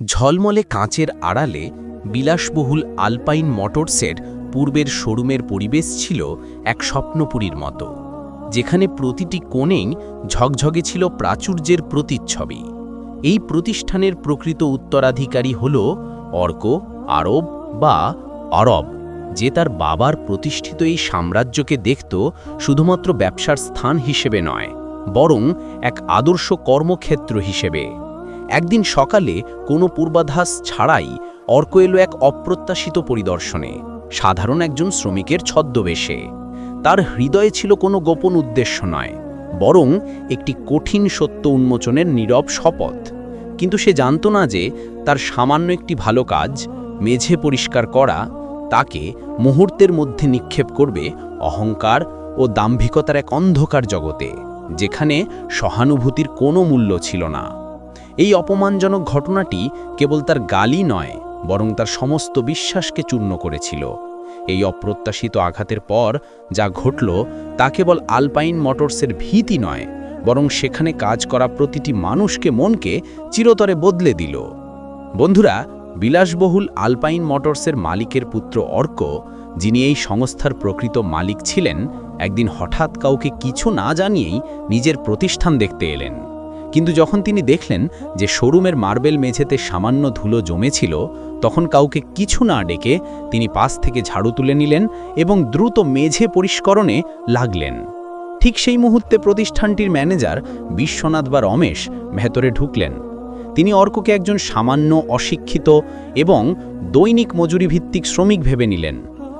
ঝলমলে কাঁচের আড়ালে বিলাসবহুল আলপাইন মোটরসের পূর্বের শোরুমের পরিবেশ ছিল এক স্বপ্নপুরীর মতো, যেখানে প্রতিটি কোণেই ঝকঝকে ছিল প্রাচুর্যের প্রতিচ্ছবি। এই প্রতিষ্ঠানের প্রকৃত উত্তরাধিকারী হল অর্ক, আরব বা আরব যে তার বাবার প্রতিষ্ঠিত এই সাম্রাজ্যকে দেখত শুধুমাত্র ব্যবসার স্থান হিসেবে নয়, বরং এক আদর্শ কর্মক্ষেত্র হিসেবে। একদিন সকালে কোনো পূর্বাধাস ছাড়াই অর্ক এলো এক অপ্রত্যাশিত পরিদর্শনে, সাধারণ একজন শ্রমিকের ছদ্মবেশে। তার হৃদয়ে ছিল কোনো গোপন উদ্দেশ্য নয়, বরং একটি কঠিন সত্য উন্মোচনের নীরব শপথ। কিন্তু সে জানত না যে তার সামান্য একটি ভালো কাজ, মেঝে পরিষ্কার করা, তাকে মুহূর্তের মধ্যে নিক্ষেপ করবে অহংকার ও দাম্ভিকতার এক অন্ধকার জগতে, যেখানে সহানুভূতির কোনো মূল্য ছিল না। এই অপমানজনক ঘটনাটি কেবল তার গালি নয়, বরং তার সমস্ত বিশ্বাসকে চূর্ণ করেছিল। এই অপ্রত্যাশিত আঘাতের পর যা ঘটল তা কেবল আলপাইন মোটরসের ভীতি নয়, বরং সেখানে কাজ করা প্রতিটি মানুষকে মনকে চিরতরে বদলে দিল। বন্ধুরা, বিলাসবহুল আলপাইন মোটরসের মালিকের পুত্র অর্ক, যিনি এই সংস্থার প্রকৃত মালিক ছিলেন, একদিন হঠাৎ কাউকে কিছু না জানিয়েই নিজের প্রতিষ্ঠান দেখতে এলেন। কিন্তু যখন তিনি দেখলেন যে শোরুমের মার্বেল মেঝেতে সামান্য ধুলো জমেছিল, তখন কাউকে কিছু না ডেকে তিনি পাশ থেকে ঝাড়ু তুলে নিলেন এবং দ্রুত মেঝে পরিষ্করণে লাগলেন। ঠিক সেই মুহূর্তে প্রতিষ্ঠানটির ম্যানেজার বিশ্বনাথ বা রমেশ ভেতরে ঢুকলেন। তিনি অর্ককে একজন সামান্য অশিক্ষিত এবং দৈনিক মজুরি ভিত্তিক শ্রমিক ভেবে নিলেন।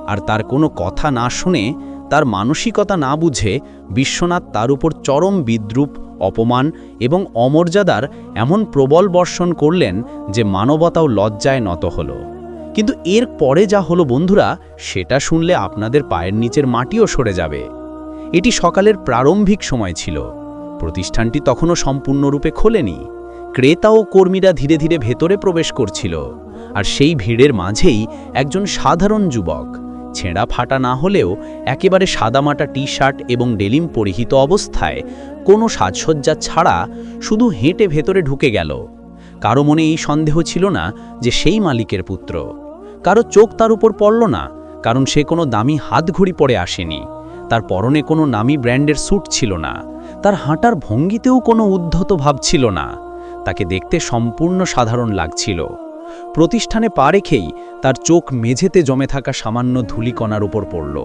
আর তার কোনো কথা না শুনে তার মানসিকতা না বুঝে বিশ্বনাথ তার উপর চরম বিদ্রুপ, অপমান এবং অমর্যাদার এমন প্রবল বর্ষণ করলেন যে মানবতাও লজ্জায় নত হল। কিন্তু এর পরে যা হলো বন্ধুরা, সেটা শুনলে আপনাদের পায়ের নিচের মাটিও সরে যাবে। এটি সকালের প্রারম্ভিক সময় ছিল। প্রতিষ্ঠানটি তখনও সম্পূর্ণরূপে খোলেনি। ক্রেতা ও কর্মীরা ধীরে ধীরে ভেতরে প্রবেশ করছিল। আর সেই ভিড়ের মাঝেই একজন সাধারণ যুবক ছেঁড়া ফাটা না হলেও একেবারে সাদামাটা টি শার্ট এবং ডেলিম পরিহিত অবস্থায় কোনো সাজসজ্জা ছাড়া শুধু হেঁটে ভেতরে ঢুকে গেল। কারও মনে এই সন্দেহ ছিল না যে সেই মালিকের পুত্র। কারও চোখ তার উপর পড়ল না, কারণ সে কোনো দামি হাতঘড়ি পরে আসেনি। তার পরনে কোনো নামি ব্র্যান্ডের স্যুট ছিল না। তার হাঁটার ভঙ্গিতেও কোনো উদ্ধত ভাব ছিল না। তাকে দেখতে সম্পূর্ণ সাধারণ লাগছিল। প্রতিষ্ঠানে পা রেখেই তার চোখ মেঝেতে জমে থাকা সামান্য ধুলিকণার উপর পড়ল।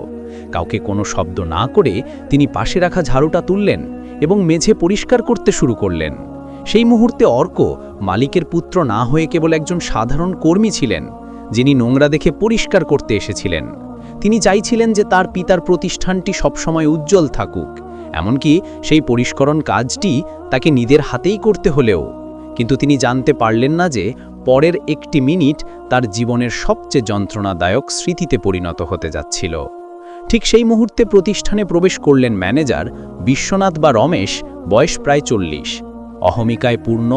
কাউকে কোনো শব্দ না করে তিনি পাশে রাখা ঝাড়ুটা তুললেন এবং মেঝে পরিষ্কার করতে শুরু করলেন। সেই মুহূর্তে অর্ক, মালিকের পুত্র না হয়ে কেবল একজন সাধারণ কর্মী ছিলেন, যিনি নোংরা দেখে পরিষ্কার করতে এসেছিলেন। তিনি চাইছিলেন যে তার পিতার প্রতিষ্ঠানটি সবসময় উজ্জ্বল থাকুক, এমনকি সেই পরিষ্করণ কাজটি তাকে নিজের হাতেই করতে হলেও। কিন্তু তিনি জানতে পারলেন না যে পরের একটি মিনিট তার জীবনের সবচেয়ে যন্ত্রণাদায়ক স্মৃতিতে পরিণত হতে যাচ্ছিল। ঠিক সেই মুহূর্তে প্রতিষ্ঠানে প্রবেশ করলেন ম্যানেজার বিশ্বনাথ বা রমেশ, বয়স প্রায় চল্লিশ। অহমিকায় পূর্ণ,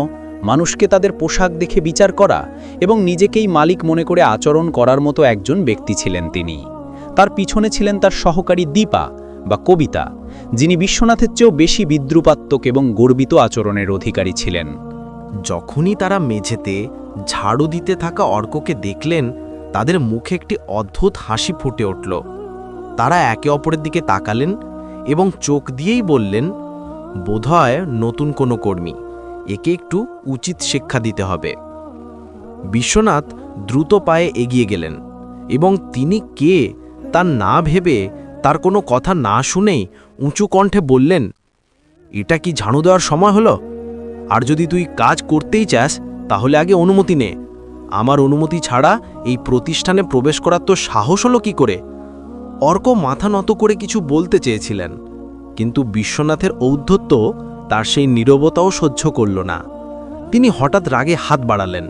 মানুষকে তাদের পোশাক দেখে বিচার করা এবং নিজেকেই মালিক মনে করে আচরণ করার মতো একজন ব্যক্তি ছিলেন তিনি। তার পিছনে ছিলেন তার সহকারী দীপা বা কবিতা, যিনি বিশ্বনাথের চেয়েও বেশি বিদ্রুপাত্মক এবং গর্বিত আচরণের অধিকারী ছিলেন। যখনই তারা মেঝেতে ঝাড়ু দিতে থাকা অর্ককে দেখলেন, তাদের মুখে একটি অদ্ভুত হাসি ফুটে উঠল। তারা একে অপরের দিকে তাকালেন এবং চোখ দিয়েই বললেন, বোধহয় নতুন কোনো কর্মী, একে একটু উচিত শিক্ষা দিতে হবে। বিশ্বনাথ দ্রুত পায়ে এগিয়ে গেলেন এবং তিনি কে তা না ভেবে তার কোনো কথা না শুনেই উঁচু কণ্ঠে বললেন, এটা কি ঝাড়ু দেওয়ার সময় হলো? আর যদি তুই কাজ করতেই চাস, তাহলে আগে অনুমতি নে। আমার অনুমতি ছাড়া এই প্রতিষ্ঠানে প্রবেশ করার তো সাহস হলো কী করে? অর্ক মাথা নত করে কিছু বলতে চেয়েছিলেন, কিন্তু বিশ্বনাথের ঔদ্ধত্য তার সেই নীরবতাও সহ্য করল না। তিনি হঠাৎ রাগে হাত বাড়ালেন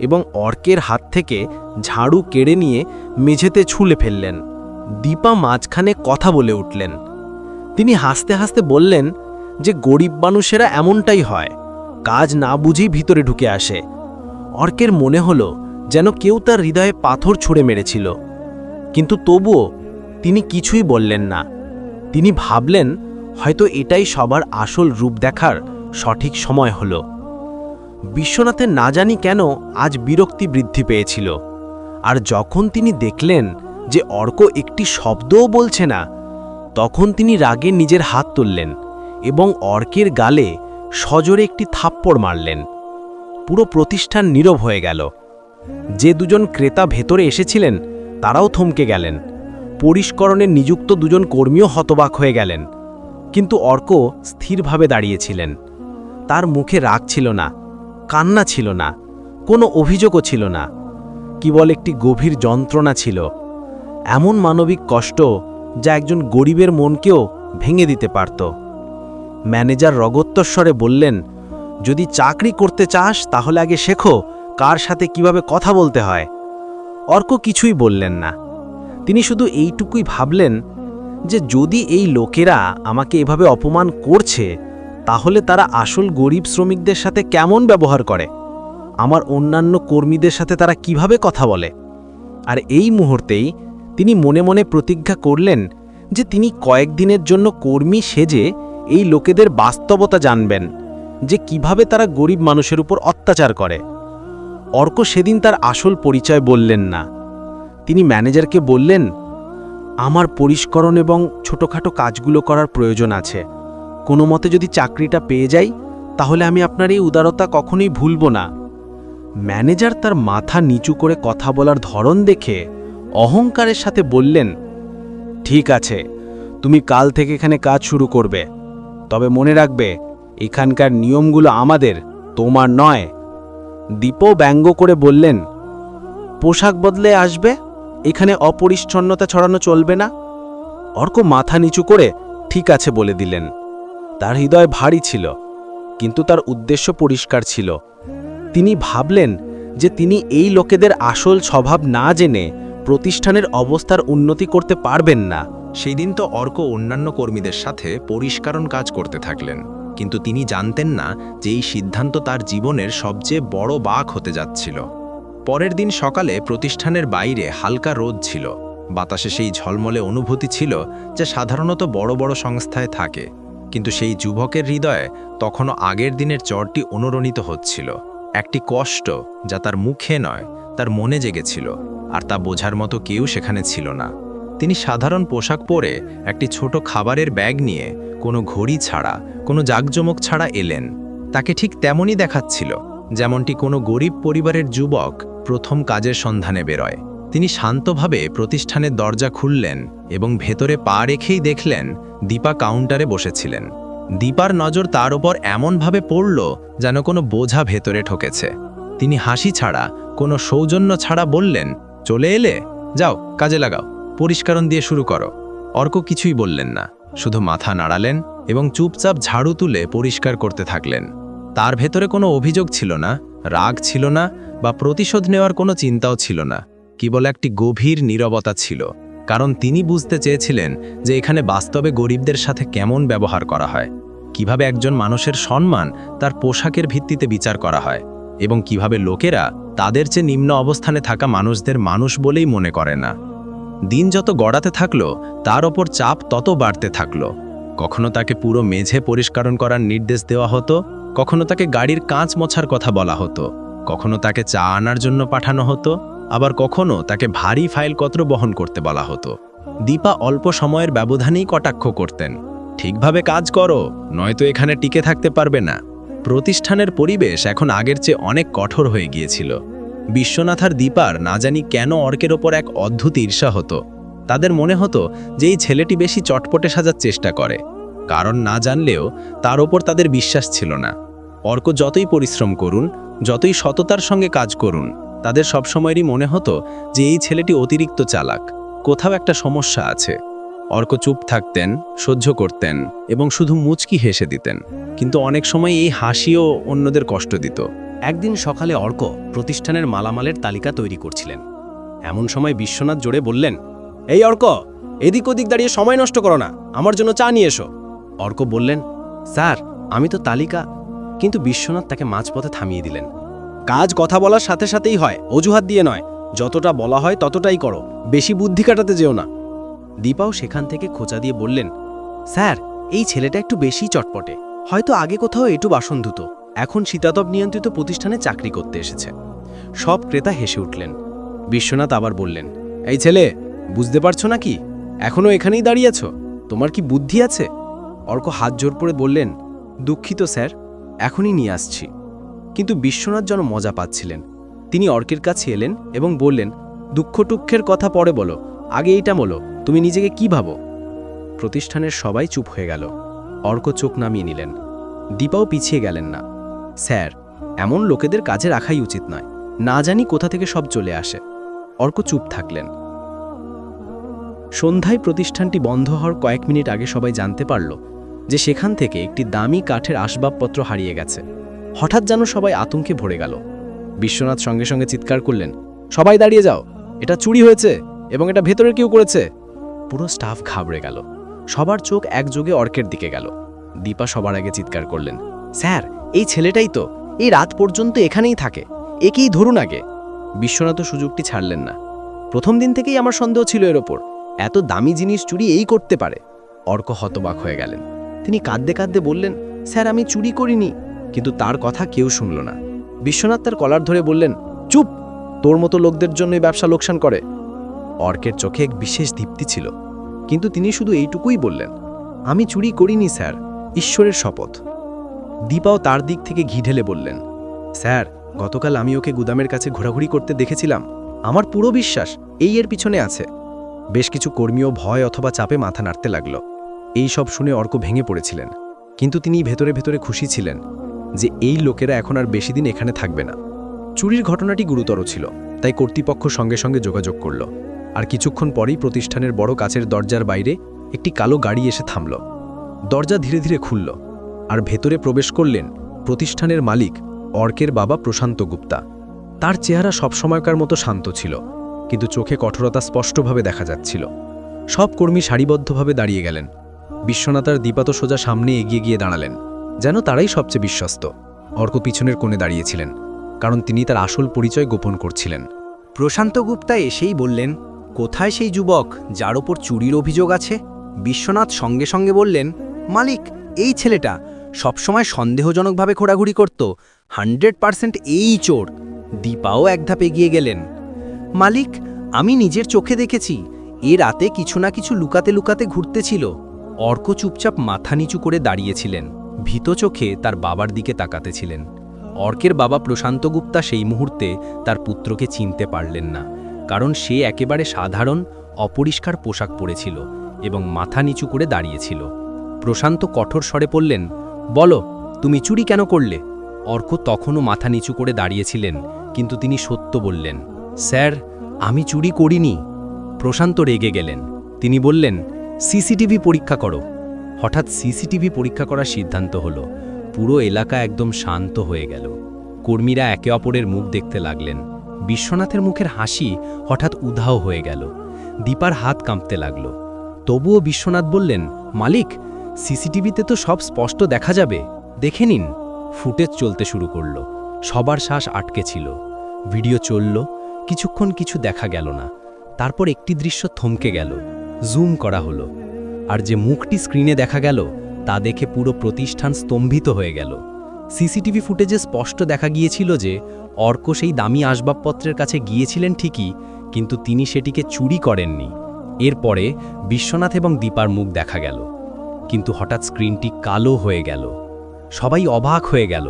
এবং অর্কের হাত থেকে ঝাড়ু কেড়ে নিয়ে মেঝেতে ছুলে ফেললেন। দীপা মাঝখানে কথা বলে উঠলেন। তিনি হাসতে হাসতে বললেন যে, গরিব মানুষেরা এমনটাই হয়। কাজ না বুঝেই ভিতরে ঢুকে আসে। অর্কের মনে হলো যেন কেউ তার হৃদয়ে পাথর ছুঁড়ে মেরেছিল। কিন্তু তবুও তিনি কিছুই বললেন না। তিনি ভাবলেন, হয়তো এটাই সবার আসল রূপ দেখার সঠিক সময় হল। বিশ্বনাথের না জানি কেন আজ বিরক্তি বৃদ্ধি পেয়েছিল। আর যখন তিনি দেখলেন যে অর্ক একটি শব্দও বলছে না, তখন তিনি রাগে নিজের হাত তুললেন এবং অর্কের গালে সজোরে একটি থাপ্পড় মারলেন। পুরো প্রতিষ্ঠান নীরব হয়ে গেল। যে দুজন ক্রেতা ভেতরে এসেছিলেন, তারাও থমকে গেলেন। পরিষ্করণে নিযুক্ত দুজন কর্মীও হতবাক হয়ে গেলেন। কিন্তু অর্ক স্থিরভাবে দাঁড়িয়েছিলেন। তার মুখে রাগ ছিল না, কান্না ছিল না, কোনো অভিযোগও ছিল না। কেবল একটি গভীর যন্ত্রণা ছিল। এমন মানবিক কষ্ট যা একজন গরিবের মনকেও ভেঙে দিতে পারত। ম্যানেজার রগত্তস্বরে বললেন, যদি চাকরি করতে চাস, তাহলে আগে শেখো কার সাথে কীভাবে কথা বলতে হয়। অর্ক কিছুই বললেন না। তিনি শুধু এইটুকুই ভাবলেন যে, যদি এই লোকেরা আমাকে এভাবে অপমান করছে, তাহলে তারা আসল গরিব শ্রমিকদের সাথে কেমন ব্যবহার করে? আমার অন্যান্য কর্মীদের সাথে তারা কীভাবে কথা বলে? আর এই মুহূর্তেই তিনি মনে মনে প্রতিজ্ঞা করলেন যে, তিনি কয়েকদিনের জন্য কর্মী সেজে এই লোকেদের বাস্তবতা জানবেন যে কীভাবে তারা গরিব মানুষের উপর অত্যাচার করে। অর্ক সেদিন তার আসল পরিচয় বললেন না। তিনি ম্যানেজারকে বললেন, আমার পরিষ্করণ এবং ছোটোখাটো কাজগুলো করার প্রয়োজন আছে। কোনো মতে যদি চাকরিটা পেয়ে যাই, তাহলে আমি আপনার এই উদারতা কখনোই ভুলব না। ম্যানেজার তার মাথা নিচু করে কথা বলার ধরন দেখে অহংকারের সাথে বললেন, ঠিক আছে, তুমি কাল থেকে এখানে কাজ শুরু করবে। তবে মনে রাখবে, এখানকার নিয়মগুলো আমাদের, তোমার নয়। দীপও ব্যঙ্গ করে বললেন, পোশাক বদলে আসবে? এখানে অপরিচ্ছন্নতা ছড়ানো চলবে না? অর্ক মাথা নিচু করে, ঠিক আছে বলে দিলেন। তার হৃদয় ভারী ছিল, কিন্তু তার উদ্দেশ্য পরিষ্কার ছিল। তিনি ভাবলেন যে তিনি এই লোকেদের আসল স্বভাব না জেনে প্রতিষ্ঠানের অবস্থার উন্নতি করতে পারবেন না। সেই দিন তো অর্ক অন্যান্য কর্মীদের সাথে পরিষ্কারণ কাজ করতে থাকলেন, কিন্তু তিনি জানতেন না যে এই সিদ্ধান্ত তার জীবনের সবচেয়ে বড় বাক হতে যাচ্ছিল। পরের দিন সকালে প্রতিষ্ঠানের বাইরে হালকা রোদ ছিল। বাতাসে সেই ঝলমলে অনুভূতি ছিল যা সাধারণত বড় বড় সংস্থায় থাকে, কিন্তু সেই যুবকের হৃদয়ে তখনও আগের দিনের চরটি অনুরণিত হচ্ছিল। একটি কষ্ট যা তার মুখে নয়, তার মনে জেগেছিল, আর তা বোঝার মতো কেউ সেখানে ছিল না। তিনি সাধারণ পোশাক পরে একটি ছোট খাবারের ব্যাগ নিয়ে কোনো ঘড়ি ছাড়া, কোনো জাকজমক ছাড়া এলেন। তাকে ঠিক তেমনই দেখাচ্ছিল, যেমনটি কোনো গরিব পরিবারের যুবক প্রথম কাজের সন্ধানে বেরোয়। তিনি শান্তভাবে প্রতিষ্ঠানের দরজা খুললেন এবং ভেতরে পা রেখেই দেখলেন দীপা কাউন্টারে বসেছিলেন। দীপার নজর তার ওপর এমনভাবে পড়ল যেন কোনো বোঝা ভেতরে ঠকেছে। তিনি হাসি ছাড়া, কোনো সৌজন্য ছাড়া বললেন, চলে এলে? যাও, কাজে লাগাও। পরিষ্কারণ দিয়ে শুরু করো। অর্ক কিছুই বললেন না, শুধু মাথা নাড়ালেন এবং চুপচাপ ঝাড়ু তুলে পরিষ্কার করতে থাকলেন। তার ভেতরে কোনো অভিযোগ ছিল না, রাগ ছিল না বা প্রতিশোধ নেওয়ার কোনো চিন্তাও ছিল না, কেবল একটি গভীর নীরবতা ছিল, কারণ তিনি বুঝতে চেয়েছিলেন যে এখানে বাস্তবে গরিবদের সাথে কেমন ব্যবহার করা হয়, কীভাবে একজন মানুষের সম্মান তার পোশাকের ভিত্তিতে বিচার করা হয় এবং কীভাবে লোকেরা তাদের চেয়ে নিম্ন অবস্থানে থাকা মানুষদের মানুষ বলেই মনে করে না। দিন যত গড়াতে থাকল, তার ওপর চাপ তত বাড়তে থাকল। কখনো তাকে পুরো মেঝে পরিষ্কারণ করার নির্দেশ দেওয়া হতো, কখনো তাকে গাড়ির কাঁচ মোছার কথা বলা হতো, কখনো তাকে চা আনার জন্য পাঠানো হতো, আবার কখনো তাকে ভারী ফাইলপত্র বহন করতে বলা হতো। দীপা অল্প সময়ের ব্যবধানেই কটাক্ষ করতেন, ঠিকভাবে কাজ করো, নয়তো এখানে টিকে থাকতে পারবে না। প্রতিষ্ঠানের পরিবেশ এখন আগের চেয়ে অনেক কঠোর হয়ে গিয়েছিল। বিশ্বনাথ আর দীপার না জানি কেন অর্কের ওপর এক অদ্ভুত ঈর্ষা হতো। তাদের মনে হতো যে এই ছেলেটি বেশি চটপটে সাজার চেষ্টা করে। কারণ না জানলেও তার ওপর তাদের বিশ্বাস ছিল না। অর্ক যতই পরিশ্রম করুন, যতই সততার সঙ্গে কাজ করুন, তাদের সবসময়েরই মনে হতো যে এই ছেলেটি অতিরিক্ত চালাক। কোথাও একটা সমস্যা আছে। অর্ক চুপ থাকতেন, সহ্য করতেন এবং শুধু মুচকি হেসে দিতেন। কিন্তু অনেক সময় এই হাসিও অন্যদের কষ্ট দিত। একদিন সকালে অর্ক প্রতিষ্ঠানের মালামালের তালিকা তৈরি করছিলেন। এমন সময় বিশ্বনাথ জোরে বললেন, এই অর্ক, এদিক ওদিক দাঁড়িয়ে সময় নষ্ট করো না, আমার জন্য চা নিয়ে এসো। অর্ক বললেন, স্যার, আমি তো তালিকা। কিন্তু বিশ্বনাথ তাকে মাঝপথে থামিয়ে দিলেন। কাজ কথা বলার সাথে সাথেই হয়, অজুহাত দিয়ে নয়। যতটা বলা হয় ততটাই করো, বেশি বুদ্ধি কাটাতে যেও না। দীপাও সেখান থেকে খোঁচা দিয়ে বললেন, স্যার, এই ছেলেটা একটু বেশি চটপটে, হয়তো আগে কোথাও একটু বাসন ধুতো। এখন শীতাতপ নিয়ন্ত্রিত প্রতিষ্ঠানে চাকরি করতে এসেছে। সব ক্রেতা হেসে উঠলেন। বিশ্বনাথ আবার বললেন, এই ছেলে, বুঝতে পারছ না কি এখনও এখানেই দাঁড়িয়ে আছো? তোমার কি বুদ্ধি আছে? অর্ক হাত জোর করে বললেন, দুঃখিত স্যার, এখনই নিয়ে আসছি। কিন্তু বিশ্বনাথ যেন মজা পাচ্ছিলেন। তিনি অর্কের কাছে এলেন এবং বললেন, দুঃখ টুক্ষের কথা পরে বলো, আগে এইটা বলো, তুমি নিজেকে কি ভাবো? প্রতিষ্ঠানের সবাই চুপ হয়ে গেল। অর্ক চোখ নামিয়ে নিলেন। দীপাও পিছিয়ে গেলেন না। স্যার, এমন লোকেদের কাজে রাখাই উচিত নয়। না জানি কোথা থেকে সব চলে আসে। অর্ক চুপ থাকলেন। সন্ধ্যায় প্রতিষ্ঠানটি বন্ধ হওয়ার কয়েক মিনিট আগে সবাই জানতে পারল যে সেখান থেকে একটি দামি কাঠের আসবাবপত্র হারিয়ে গেছে। হঠাৎ যেন সবাই আতঙ্কে ভরে গেল। বিশ্বনাথ সঙ্গে সঙ্গে চিৎকার করলেন, সবাই দাঁড়িয়ে যাও, এটা চুরি হয়েছে এবং এটা ভেতরে কেউ করেছে। পুরো স্টাফ ঘাবড়ে গেল। সবার চোখ একযোগে অর্কের দিকে গেল। দীপা সবার আগে চিৎকার করলেন, স্যার এই ছেলেটাই তো, এই রাত পর্যন্ত এখানেই থাকে। একেই ধরুন আগে। বিশ্বনাথ সুযোগটি ছাড়লেন না। প্রথম দিন থেকেই আমার সন্দেহ ছিল এর ওপর। এত দামি জিনিস চুরি এই করতে পারে। অর্ক হতবাক হয়ে গেলেন। তিনি কাঁদতে কাঁদতে বললেন, স্যার, আমি চুরি করিনি। কিন্তু তার কথা কেউ শুনল না। বিশ্বনাথ তার কলার ধরে বললেন, চুপ! তোর মতো লোকদের জন্যই ব্যবসা লোকসান করে। অর্কের চোখে এক বিশেষ দীপ্তি ছিল। কিন্তু তিনি শুধু এইটুকুই বললেন, আমি চুরি করিনি, স্যার। ঈশ্বরের শপথ। দীপাও তার দিক থেকে ঘি ঢেলে বললেন, স্যার, গতকাল আমি ওকে গুদামের কাছে ঘোরাঘুরি করতে দেখেছিলাম। আমার পুরো বিশ্বাস এই এর পিছনে আছে। বেশ কিছু কর্মীও ভয় অথবা চাপে মাথা নাড়তে লাগল। এই সব শুনে অর্ক ভেঙে পড়েছিলেন। কিন্তু তিনি ভেতরে ভেতরে খুশি ছিলেন যে এই লোকেরা এখন আর বেশি দিন এখানে থাকবে না। চুরির ঘটনাটি গুরুতর ছিল, তাই কর্তৃপক্ষ সঙ্গে সঙ্গে যোগাযোগ করল। আর কিছুক্ষণ পরেই প্রতিষ্ঠানের বড় কাছের দরজার বাইরে একটি কালো গাড়ি এসে থামল। দরজা ধীরে ধীরে খুলল। আর ভেতরে প্রবেশ করলেন প্রতিষ্ঠানের মালিক অর্কের বাবা প্রশান্ত গুপ্তা। তার চেহারা সবসময়কার মতো শান্ত ছিল, কিন্তু চোখে কঠোরতা স্পষ্টভাবে দেখা যাচ্ছিল। সব কর্মী সারিবদ্ধভাবে দাঁড়িয়ে গেলেন। বিশ্বনাথার দীপাত সোজা সামনে এগিয়ে গিয়ে দাঁড়ালেন, যেন তারাই সবচেয়ে বিশ্বস্ত। অর্ক পিছনের কোণে দাঁড়িয়েছিলেন, কারণ তিনি তার আসল পরিচয় গোপন করছিলেন। প্রশান্ত গুপ্তা এসেই বললেন, কোথায় সেই যুবক? যার ওপর চুরির অভিযোগ আছে? বিশ্বনাথ সঙ্গে সঙ্গে বললেন, মালিক, এই ছেলেটা সবসময় সন্দেহজনকভাবে ঘোরাঘুরি করত। হান্ড্রেড পার্সেন্ট এই চোর। দীপাও এক ধাপ এগিয়ে গেলেন। মালিক, আমি নিজের চোখে দেখেছি। এ রাতে কিছু না কিছু লুকাতে লুকাতে ঘুরতেছিল অর্ক চুপচাপ মাথা নিচু করে দাঁড়িয়েছিলেন। ভীত চোখে তার বাবার দিকে তাকাতেছিলেন অর্কের বাবা প্রশান্ত গুপ্তা সেই মুহূর্তে তার পুত্রকে চিনতে পারলেন না, কারণ সে একেবারে সাধারণ, অপরিষ্কার পোশাক পরেছিল এবং মাথা নিচু করে দাঁড়িয়েছিল। প্রশান্ত কঠোর স্বরে পড়লেন বলো, তুমি চুরি কেন করলে? অর্ক তখনও মাথা নিচু করে দাঁড়িয়েছিলেন, কিন্তু তিনি সত্য বললেন, স্যার, আমি চুরি করিনি। প্রশান্ত রেগে গেলেন। তিনি বললেন, সিসিটিভি পরীক্ষা করো। হঠাৎ সিসিটিভি পরীক্ষা করার সিদ্ধান্ত হলো। পুরো এলাকা একদম শান্ত হয়ে গেল। কর্মীরা একে অপরের মুখ দেখতে লাগলেন। বিশ্বনাথের মুখের হাসি হঠাৎ উধাও হয়ে গেল। দীপার হাত কাঁপতে লাগল। তবুও বিশ্বনাথ বললেন, মালিক সিসিটিভিতে তো সব স্পষ্ট দেখা যাবে। দেখে নিন, ফুটেজ চলতে শুরু করল। সবার শ্বাস আটকে ছিল। ভিডিও চলল, কিছুক্ষণ কিছু দেখা গেল না। তারপর একটি দৃশ্য থমকে গেল। জুম করা হলো। আর যে মুখটি স্ক্রিনে দেখা গেল, তা দেখে পুরো প্রতিষ্ঠান স্তম্ভিত হয়ে গেল। সিসিটিভি ফুটেজে স্পষ্ট দেখা গিয়েছিল যে, অর্ক সেই দামি আসবাবপত্রের কাছে গিয়েছিলেন ঠিকই, কিন্তু তিনি সেটিকে চুরি করেননি। এরপরে বিশ্বনাথ এবং দীপার মুখ দেখা গেল। কিন্তু হঠাৎ স্ক্রিনটি কালো হয়ে গেল। সবাই অবাক হয়ে গেল।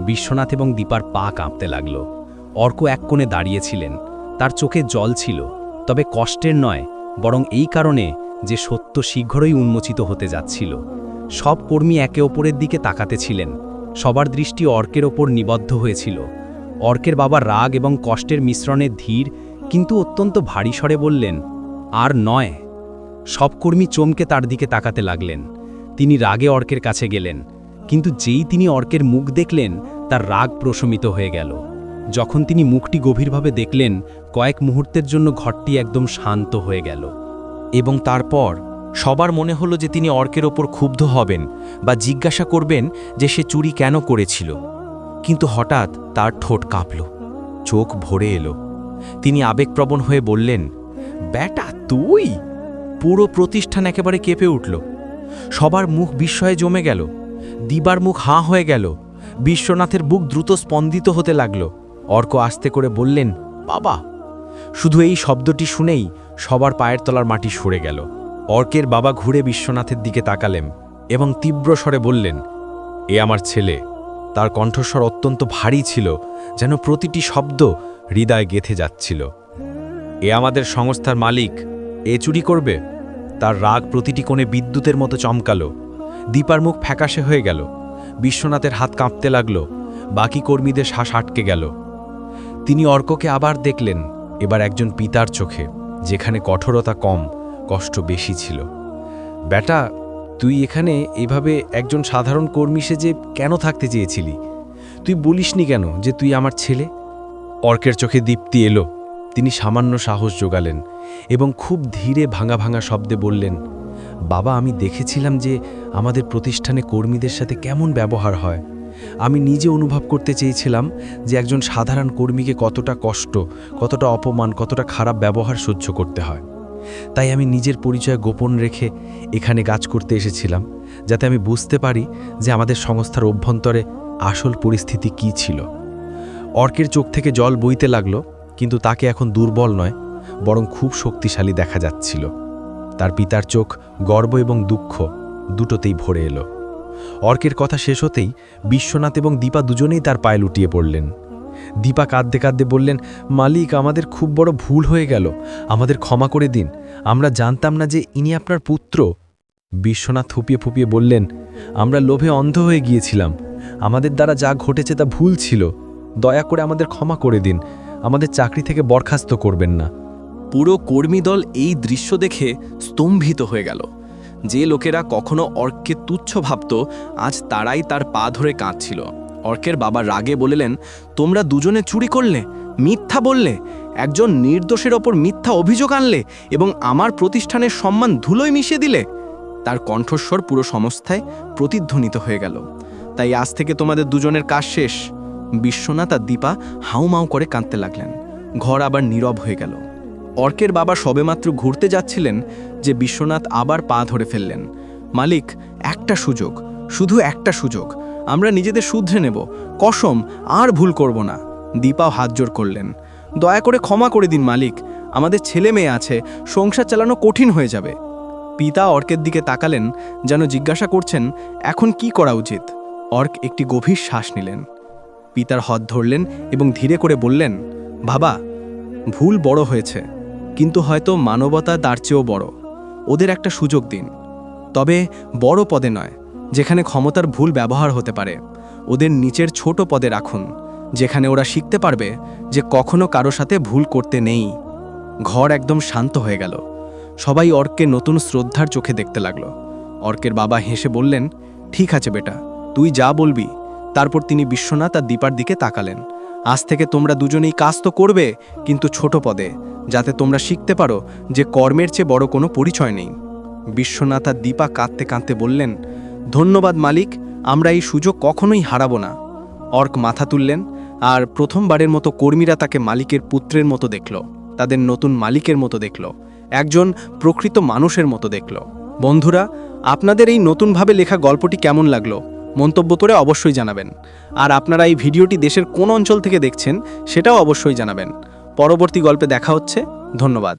বিশ্বনাথ এবং দীপার পা কাঁপতে লাগল। অর্ক এক কোণে দাঁড়িয়েছিলেন। তার চোখে জল ছিল। তবে কষ্টের নয়, বরং এই কারণে যে সত্য শীঘ্রই উন্মোচিত হতে যাচ্ছিল। সব কর্মী একে অপরের দিকে তাকাতে ছিলেন। সবার দৃষ্টি অর্কের ওপর নিবদ্ধ হয়েছিল। অর্কের বাবা রাগ এবং কষ্টের মিশ্রণে ধীর, কিন্তু অত্যন্ত ভারী স্বরে বললেন, আর নয়। সব কর্মী চমকে তার দিকে তাকাতে লাগলেন। তিনি রাগে অর্কের কাছে গেলেন, কিন্তু যেই তিনি অর্কের মুখ দেখলেন, তার রাগ প্রশমিত হয়ে গেল। যখন তিনি মুখটি গভীরভাবে দেখলেন, কয়েক মুহূর্তের জন্য ঘরটি একদম শান্ত হয়ে গেল। এবং তারপর সবার মনে হলো যে তিনি অর্কের ওপর ক্ষুব্ধ হবেন বা জিজ্ঞাসা করবেন যে সে চুরি কেন করেছিল। কিন্তু হঠাৎ তার ঠোঁট কাঁপল, চোখ ভরে এলো। তিনি আবেগপ্রবণ হয়ে বললেন, ব্যাটা, তুই? পুরো প্রতিষ্ঠান একেবারে কেঁপে উঠল। সবার মুখ বিস্ময়ে জমে গেল, দিবার মুখ হাঁ হয়ে গেল, বিশ্বনাথের বুক দ্রুত স্পন্দিত হতে লাগল। অর্ক আস্তে করে বললেন, বাবা! শুধু এই শব্দটি শুনেই সবার পায়ের তলার মাটি সরে গেল। অর্কের বাবা ঘুরে বিশ্বনাথের দিকে তাকালেন এবং তীব্র স্বরে বললেন, এ আমার ছেলে, তার কণ্ঠস্বর অত্যন্ত ভারী ছিল, যেন প্রতিটি শব্দ হৃদয় গেথে যাচ্ছিল। এ আমাদের সংস্থার মালিক, এ চুরি করবে? তার রাগ প্রতিটি কোণে বিদ্যুতের মতো চমকালো। দীপার মুখ ফ্যাকাশে হয়ে গেল। বিশ্বনাথের হাত কাঁপতে লাগল। বাকি কর্মীদের শ্বাস আটকে গেল। তিনি অর্ককে আবার দেখলেন। এবার একজন পিতার চোখে, যেখানে কঠোরতা কম, কষ্ট বেশি ছিল। বেটা তুই এখানে এভাবে একজন সাধারণ কর্মী সেজে কেন থাকতে চেয়েছিলি? তুই বলিসনি কেন যে তুই আমার ছেলে? অর্কের চোখে দীপ্তি এলো। তিনি সামান্য সাহস জোগালেন এবং খুব ধীরে ভাঙা ভাঙা শব্দে বললেন, বাবা, আমি দেখেছিলাম যে আমাদের প্রতিষ্ঠানে কর্মীদের সাথে কেমন ব্যবহার হয়। আমি নিজে অনুভব করতে চেয়েছিলাম যে একজন সাধারণ কর্মীকে কতটা কষ্ট, কতটা অপমান, কতটা খারাপ ব্যবহার সহ্য করতে হয়। তাই আমি নিজের পরিচয় গোপন রেখে এখানে কাজ করতে এসেছিলাম, যাতে আমি বুঝতে পারি যে আমাদের সংস্থার অভ্যন্তরে আসল পরিস্থিতি কী ছিল। অর্কের চোখ থেকে জল বইতে লাগল, কিন্তু তাকে এখন দুর্বল নয়। বরং খুব শক্তিশালী দেখা যাচ্ছিল। তার পিতার চোখ গর্ব এবং দুঃখ দুটোতেই ভরে এলো। অর্কের কথা শেষ হতেই বিশ্বনাথ এবং দীপা দুজনেই তার পায়ে লুটিয়ে পড়লেন। দীপা কাঁদতে কাঁদতে বললেন, মালিক, আমাদের খুব বড় ভুল হয়ে গেল। আমাদের ক্ষমা করে দিন। আমরা জানতাম না যে ইনি আপনার পুত্র। বিশ্বনাথ থুপিয়ে ফুপিয়ে বললেন, আমরা লোভে অন্ধ হয়ে গিয়েছিলাম। আমাদের দ্বারা যা ঘটেছে তা ভুল ছিল। দয়া করে আমাদের ক্ষমা করে দিন। আমাদের চাকরি থেকে বরখাস্ত করবেন না। পুরো কর্মী দল এই দৃশ্য দেখে স্তম্ভিত হয়ে গেল। যে লোকেরা কখনো অর্ককে তুচ্ছ ভাবত, আজ তারাই তার পা ধরে কাঁদছিল। অর্কের বাবা রাগে বললেন, তোমরা দুজনে চুরি করলে, মিথ্যা বললে, একজন নির্দোষের ওপর মিথ্যা অভিযোগ আনলে এবং আমার প্রতিষ্ঠানের সম্মান ধুলোয় মিশিয়ে দিলে? তার কণ্ঠস্বর পুরো সংস্থায় প্রতিধ্বনিত হয়ে গেল। তাই আজ থেকে তোমাদের দুজনের কাজ শেষ। বিশ্বনাথ আর দীপা হাউমাউ করে কাঁদতে লাগলেন। ঘর আবার নীরব হয়ে গেল। অর্কের বাবা সবেমাত্র ঘুরতে যাচ্ছিলেন যে বিশ্বনাথ আবার পা ধরে ফেললেন। মালিক, একটা সুযোগ, শুধু একটা সুযোগ, আমরা নিজেদের শুধরে নেব। কসম, আর ভুল করব না। দীপাও হাত জোর করলেন। দয়া করে ক্ষমা করে দিন, মালিক। আমাদের ছেলে মেয়ে আছে, সংসার চালানো কঠিন হয়ে যাবে। পিতা অর্কের দিকে তাকালেন, যেন জিজ্ঞাসা করছেন, এখন কি করা উচিত? অর্ক একটি গভীর শ্বাস নিলেন। পিতার হাত ধরলেন এবং ধীরে করে বললেন, বাবা, ভুল বড় হয়েছে। কিন্তু হয়তো মানবতা তার চেয়েও বড়। ওদের একটা সুযোগ দিন। তবে বড় পদে নয়, যেখানে ক্ষমতার ভুল ব্যবহার হতে পারে। ওদের নিচের ছোট পদে রাখুন, যেখানে ওরা শিখতে পারবে যে কখনো কারও সাথে ভুল করতে নেই। ঘর একদম শান্ত হয়ে গেল। সবাই অর্ককে নতুন শ্রদ্ধার চোখে দেখতে লাগল। অর্কের বাবা হেসে বললেন, ঠিক আছে বেটা, তুই যা বলবি। তারপর তিনি বিশ্বনাথ আর দীপার দিকে তাকালেন। আজ থেকে তোমরা দুজনেই কাজ তো করবে, কিন্তু ছোট পদে। যাতে তোমরা শিখতে পারো যে কর্মের চেয়ে বড় কোনো পরিচয় নেই। বিশ্বনাথ আর দীপা কাঁদতে কাঁদতে বললেন, ধন্যবাদ মালিক, আমরা এই সুযোগ কখনোই হারাবো না। অর্ক মাথা তুললেন আর প্রথমবারের মতো কর্মীরা তাকে মালিকের পুত্রের মতো দেখল, তাদের নতুন মালিকের মতো দেখল, একজন প্রকৃত মানুষের মতো দেখল। বন্ধুরা, আপনাদের এই নতুনভাবে লেখা গল্পটি কেমন লাগল? মন্তব্য করে অবশ্যই জানাবেন। আর আপনারা এই ভিডিওটি দেশের কোন অঞ্চল থেকে দেখছেন, সেটাও অবশ্যই জানাবেন। পরবর্তী গল্পে দেখা হচ্ছে। ধন্যবাদ।